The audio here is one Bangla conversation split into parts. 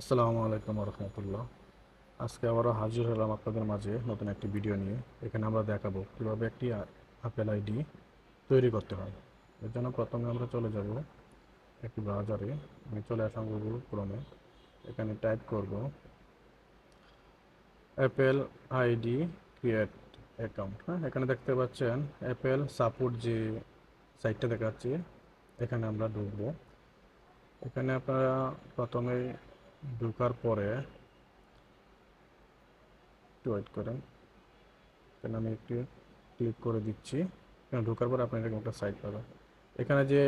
আসসালামু আলাইকুম রহমতুল্লাহ আজকে আবারও হাজির হলাম আপনাদের মাঝে নতুন একটি ভিডিও নিয়ে। এখানে আমরা দেখাবো কীভাবে একটি আপেল আইডি তৈরি করতে হয়। এর জন্য প্রথমে আমরা চলে যাব একটি ব্রাউজারে আমি চলে আসলাম গুগল ক্রোমে এখানে টাইপ করব অ্যাপেল আইডি ক্রিয়েট অ্যাকাউন্ট হ্যাঁ এখানে দেখতে পাচ্ছেন অ্যাপেল সাপোর্ট যে সাইটটা দেখাচ্ছে, এখানে আমরা ঢুকবো। এখানে আপনারা প্রথমেই ঢোকার পরে একটু ওয়েট করেন। এখানে আমি একটু ক্লিক করে দিচ্ছি। ঢোকার পরে আপনি এরকম একটা সাইট পাবেন। এখানে যে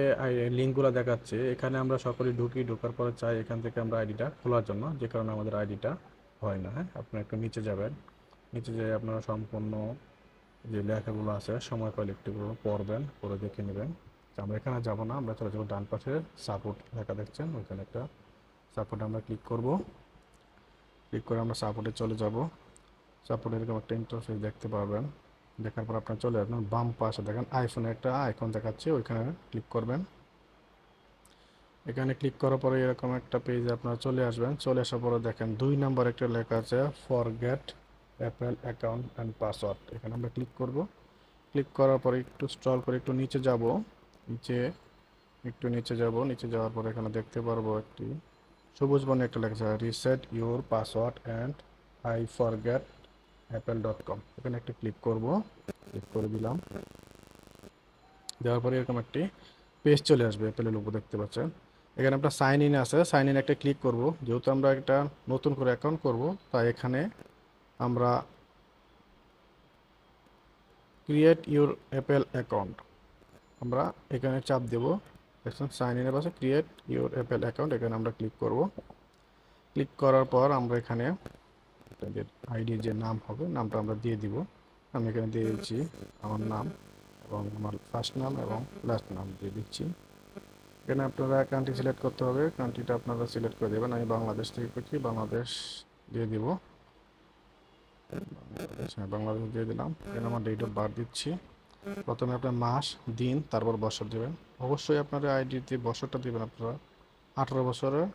লিঙ্কগুলো দেখাচ্ছে, এখানে আমরা সকলে ঢুকি, ঢোকার পরে চাই এখান থেকে আমরা আইডিটা খোলার জন্য, যে কারণে আমাদের আইডিটা হয় না হ্যাঁ? আপনারা একটু নিচে যাবেন। নিচে যেয়ে আপনারা সম্পূর্ণ যে লেখাগুলো আছে, সময় পাইলে একটু পড়বেন পরে দেখে নেবেন। আমরা এখানে যাব না, আমরা চলে যাব ডান পাশে সাপোর্ট লেখা দেখছেন, ওইখানে একটা সাপোর্টে আমরা ক্লিক করব। ক্লিক করে আমরা সাপোর্টে চলে যাব। সাপোর্টে এরকম একটা ইন্টারফেস দেখতে পারবেন। দেখার পর আপনার চলে আসবেন। বাম পাশে দেখেন আইফোনে একটা আইকন দেখাচ্ছে। ওইখানে ক্লিক করবেন। এখানে ক্লিক করার পরে এরকম একটা পেজে আপনারা চলে আসবেন। চলে আসার পরে দেখেন, দুই নাম্বার একটা লেখা আছে forget Apple account and password এখানে আমরা ক্লিক করব। ক্লিক করার পরে একটু স্ক্রল করে একটু নিচে যাব। নিচে, একটু নিচে যাব। নিচে যাওয়ার পরে এখানে দেখতে পারব একটি সবুজ বর্ণে একটা লেখা reset your password and I forget Apple dot com এখানে একটা ক্লিক করব ক্লিক করে দিলাম। দেওয়ার পরে এরকম একটি পেজ চলে আসবে অ্যাপেলের লোগো দেখতে পাচ্ছেন। এখানে আপনার সাইন ইন আছে সাইন ইন একটা ক্লিক করব। যেহেতু আমরা একটা নতুন করে অ্যাকাউন্ট করব, তাই এখানে আমরা ক্রিয়েট ইউর অ্যাপেল অ্যাকাউন্ট আমরা এখানে চাপ দেব। দেখছেন সাইন ইনের পাশে ক্রিয়েট ইউর অ্যাপেল অ্যাকাউন্ট এখানে আমরা ক্লিক করব। ক্লিক করার পর আমরা এখানে আইডি যে নাম হবে, নামটা আমরা দিয়ে দিব। আমি এখানে দিয়ে দিচ্ছি আমার নাম এবং আমার ফার্স্ট নাম এবং লাস্ট নাম দিয়ে দিচ্ছি। এখানে আপনারা কান্ট্রি সিলেক্ট করতে হবে। কান্ট্রিটা আপনারা সিলেক্ট করে দেবেন। আমি বাংলাদেশ থেকে করছি। বাংলাদেশ দিয়ে দিব। বাংলাদেশ হ্যাঁ বাংলাদেশ দিয়ে দিলাম। এখানে আমার ডেট অফ বার্থ দিচ্ছি। প্রথমে আপনার মাস, দিন, তারপর বছর দেবেন। অবশ্যই আপনার আইডিতে বছরটা দেবেন আপনারা। আঠারো বছরের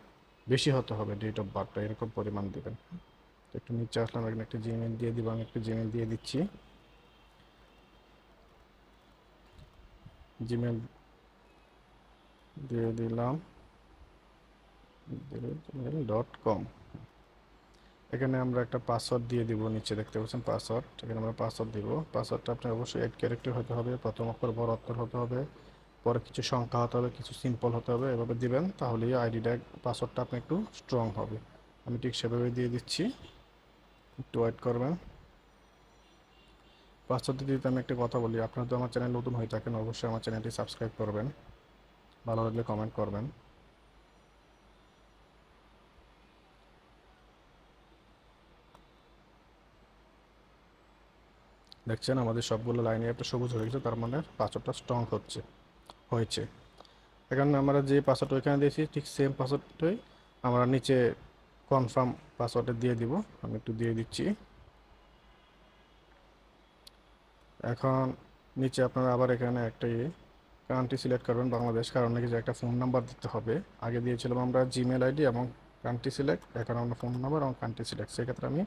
বেশি হতে হবে ডেট অফ বার্থটা এরকম পরিমাণ দেবেন। একটু নিচে আসলাম, এখানে একটা জিমেল দিয়ে দিব, আমি একটু জিমেল দিয়ে দিচ্ছি। জিমেল দিয়ে দিলাম। ডট কম এখানে আমরা একটা পাসওয়ার্ড দিয়ে দিব নিচে, দেখতে পাচ্ছেন পাসওয়ার্ড এখানে আমরা পাসওয়ার্ড দিব। পাসওয়ার্ডটা আপনার অবশ্যই এইট ক্যারেক্টার হতে হবে, প্রথম অক্ষর বড় অক্ষর হতে হবে, পরে কিছু সংখ্যা হতে হবে, কিছু সিম্পল হতে হবে, এভাবে দিবেন, তাহলেই আইডিটা পাসওয়ার্ডটা আপনি একটু স্ট্রং হবে। আমি ঠিক সেভাবে দিয়ে দিচ্ছি। একটু ওয়েট করবেন। পাসওয়ার্ড দিতে আমি একটা কথা বলি। আপনারা তো আমার চ্যানেল নতুন হয়ে থাকেন, অবশ্যই আমার চ্যানেলটি সাবস্ক্রাইব করবেন। ভালো লাগলে কমেন্ট করবেন। দেখছেন, আমাদের সবগুলো লাইনে একটা সবুজ হয়ে গেছে, তার মানে পাসওয়ার্ডটা স্ট্রং হচ্ছে, হয়েছে। এখন আমরা যে পাসওয়ার্ড ওইখানে দিয়েছি, ঠিক সেম পাসওয়ার্ডটাই আমরা নিচে কনফার্ম পাসওয়ার্ডে দিয়ে দিব, আমি একটু দিয়ে দিচ্ছি। এখন নিচে আপনারা আবার এখানে একটা কান্ট্রি সিলেক্ট করবেন, বাংলাদেশ, কারণ নাকি যে একটা ফোন নাম্বার দিতে হবে। আগে দিয়েছিলাম আমরা জিমেল আইডি এবং কান্ট্রি সিলেক্ট এখন আমরা ফোন নাম্বার এবং কান্ট্রি সিলেক্ট সেক্ষেত্রে আমি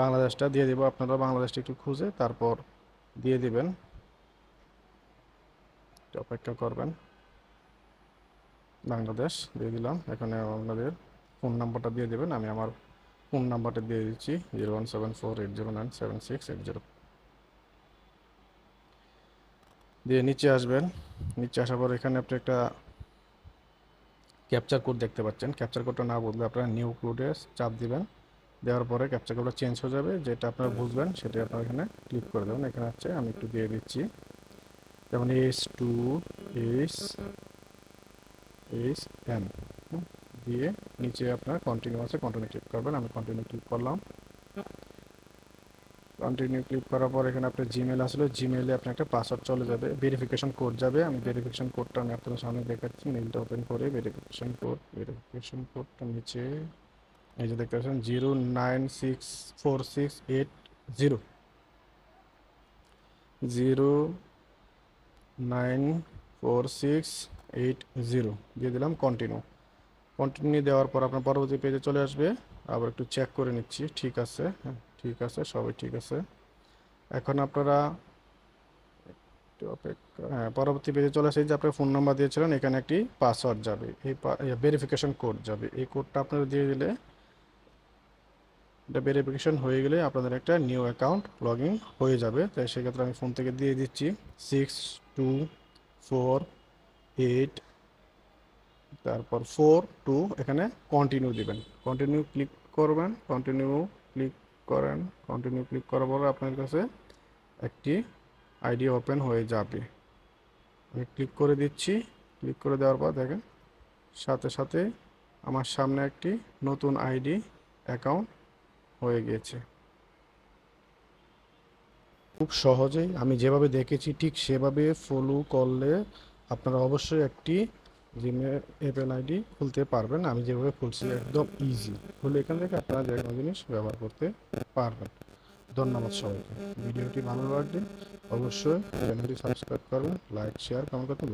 বাংলাদেশটা দিয়ে দিব। আপনারা বাংলাদেশটা একটু খুঁজে তারপর দিয়ে দিবেন। অপেক্ষা করবেন। বাংলাদেশ দিয়ে দিলাম। এখানে আপনাদের ফোন নাম্বারটা দিয়ে দেবেন। আমি আমার ফোন নাম্বারটা দিয়ে দিচ্ছি। Zero one seven four eight zero nine seven six eight zero. দিয়ে নিচে আসবেন। নিচে আসার পর এখানে আপনি একটা ক্যাপচার কোড দেখতে পাচ্ছেন। ক্যাপচার কোডটা না বললে আপনারা নিউ কোডে চাপ দিবেন। দেওয়ার পরে ক্যাপচার কোডটা চেঞ্জ হয়ে যাবে, যেটা আপনারা বুঝবেন সেটা আপনারা এখানে ক্লিক করে দেবেন। এখানে হচ্ছে আমি একটু দিয়ে দিচ্ছি। যেমন S two H H M. দিয়ে নিচে আপনার কন্টিনিউ আছে কন্টিনিউ ক্লিক করবেন, আমি কন্টিনিউ ক্লিক করলাম। কন্টিনিউ ক্লিক করার পর এখানে আপনার জিমেল আসলে জিমেলে আপনার একটা পাসওয়ার্ড চলে যাবে ভেরিফিকেশন কোড যাবে। আমি ভেরিফিকেশন কোডটা আমি আপনাদের সামনে দেখাচ্ছি মেলটা ওপেন করে ভেরিফিকেশন কোড ভেরিফিকেশন কোডটা নিচে এই যে দেখতে পাচ্ছেন, zero nine six four six eight zero. Zero nine four six eight zero. দিয়ে দিলাম কন্টিনিউ কন্টিনিউ দেওয়ার পর আপনার পরবর্তী পেজে চলে আসবে। আবার একটু চেক করে নিচ্ছি, ঠিক আছে? হ্যাঁ ঠিক আছে, সবই ঠিক আছে। এখন আপনারা হ্যাঁ পরবর্তী পেজে চলে আসে যে আপনার ফোন নাম্বার দিয়েছিলেন, এখানে একটি পাসওয়ার্ড যাবে। এই ভেরিফিকেশন কোড যাবে। এই কোডটা আপনারা দিয়ে দিলে এটা ভেরিফিকেশন হয়ে গেলে আপনাদের একটা নিউ অ্যাকাউন্ট লগ ইন হয়ে যাবে। তাই সেক্ষেত্রে আমি ফোন থেকে দিয়ে দিচ্ছি সিক্স টু ফোর এইট তারপর ফোর টু এখানে কন্টিনিউ দিবেন। কন্টিনিউ ক্লিক করবেন কন্টিনিউ ক্লিক করেন। কন্টিনিউ ক্লিক করার পর আপনার কাছে একটি আইডি ওপেন হয়ে যাবে। আমি ক্লিক করে দিচ্ছি। ক্লিক করে দেওয়ার পর দেখেন, সাথে সাথে আমার সামনে একটি নতুন আইডি অ্যাকাউন্ট হয়ে গিয়েছে খুব সহজেই আমি যেভাবে দেখেছি, ঠিক সেভাবে ফলো করলে আপনারা অবশ্যই একটি জিমের এপেল আইডি খুলতে পারবেন। আমি যেভাবে খুলছি, একদম ইজি খুলে এখান থেকে আপনারা যে কোনো জিনিস ব্যবহার করতে পারবেন। ধন্যবাদ সবাইকে। ভিডিওটি ভালো লাগলে অবশ্যই চ্যানেলটি সাবস্ক্রাইব করবেন লাইক শেয়ার কমেন্ট করতে